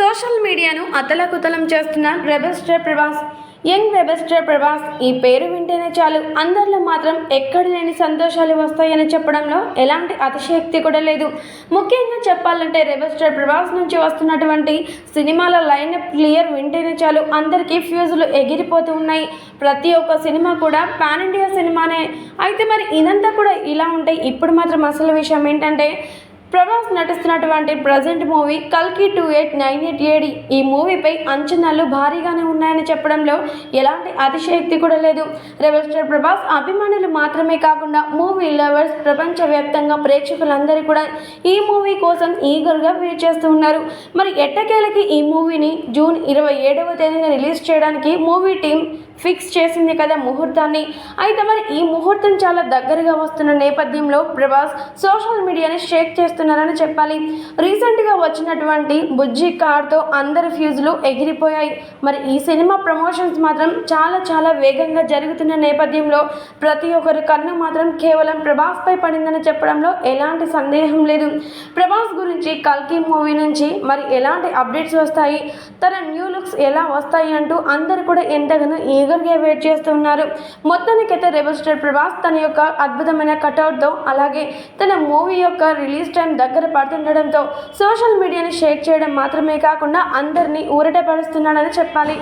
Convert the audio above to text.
Social మీడియాను అతలకుతలం చేస్తున్న rebel star Prabhas. Young rebel star Prabhas ఈ పేరు వింటేనే చాలు. అందరిలో మాత్రం ఎక్కడ లేని సంతోషాలు వస్తాయని చెప్పడంలో ఎలాంటి అతిశయక్తి కూడా లేదు. ముఖ్యంగా చెప్పాలంటే రెబల్ స్టార్ ప్రభాస్ నుంచి వస్తున్నటువంటి సినిమాల లైనప్ క్లియర్ వింటేనే చాలు. అందరికీ ఫ్యూజులు ఎగిరిపోతూ ఉన్నాయి. ప్రతి ఒక్క సినిమా కూడా పాన్ ఇండియా సినిమానే. అయితే మరి ఇదంతా కూడా ఇలా ఉంటే ఇప్పుడు మాత్రం అసలు విషయం ఏంటంటే ప్రభాస్ నటిస్తున్నటువంటి ప్రజెంట్ మూవీ కల్కి two eight nine eight AD. ఈ మూవీపై అంచనాలు భారీగానే ఉన్నాయని చెప్పడంలో ఎలాంటి అతిశయక్తి కూడా లేదు. రెబల్ స్టార్ ప్రభాస్ అభిమానులు మాత్రమే కాకుండా మూవీ లవర్స్ ప్రపంచవ్యాప్తంగా ప్రేక్షకులందరూ కూడా ఈ మూవీ కోసం ఈగర్గా వెయిట్ చేస్తూ ఉన్నారు. మరి ఎట్టకేలకి ఈ మూవీని జూన్ ఇరవై ఏడవ తేదీన రిలీజ్ చేయడానికి మూవీ టీం ఫిక్స్ చేసింది కదా ముహూర్తాన్ని. అయితే మరి ఈ ముహూర్తం చాలా దగ్గరగా వస్తున్న నేపథ్యంలో ప్రభాస్ సోషల్ మీడియాని షేక్ చేస్తున్నారని చెప్పాలి. రీసెంట్గా వచ్చినటువంటి బుజ్జి కార్తో అందరి ఫ్యూజులు ఎగిరిపోయాయి. మరి ఈ సినిమా ప్రమోషన్స్ మాత్రం చాలా చాలా వేగంగా జరుగుతున్న నేపథ్యంలో ప్రతి ఒక్కరి కన్ను మాత్రం కేవలం ప్రభాస్పై పడిందని చెప్పడంలో ఎలాంటి సందేహం లేదు. ప్రభాస్ గురించి కల్కి మూవీ నుంచి మరి ఎలాంటి అప్డేట్స్ వస్తాయి? తన న్యూ లుక్స్ ఎలా వస్తాయి అంటూ అందరు కూడా ఎంతగానో ఈగర్గా వెయిట్ చేస్తున్నారు. మొత్తానికైతే రెబల్ స్టార్ ప్రభాస్ తన యొక్క అద్భుతమైన కటౌట్తో అలాగే తన మూవీ యొక్క రిలీజ్ టైం దగ్గర పడుతుండడంతో సోషల్ మీడియాని షేర్ చేయడం మాత్రమే కాకుండా అందరినీ ఊరట పరుస్తున్నాడని చెప్పాలి.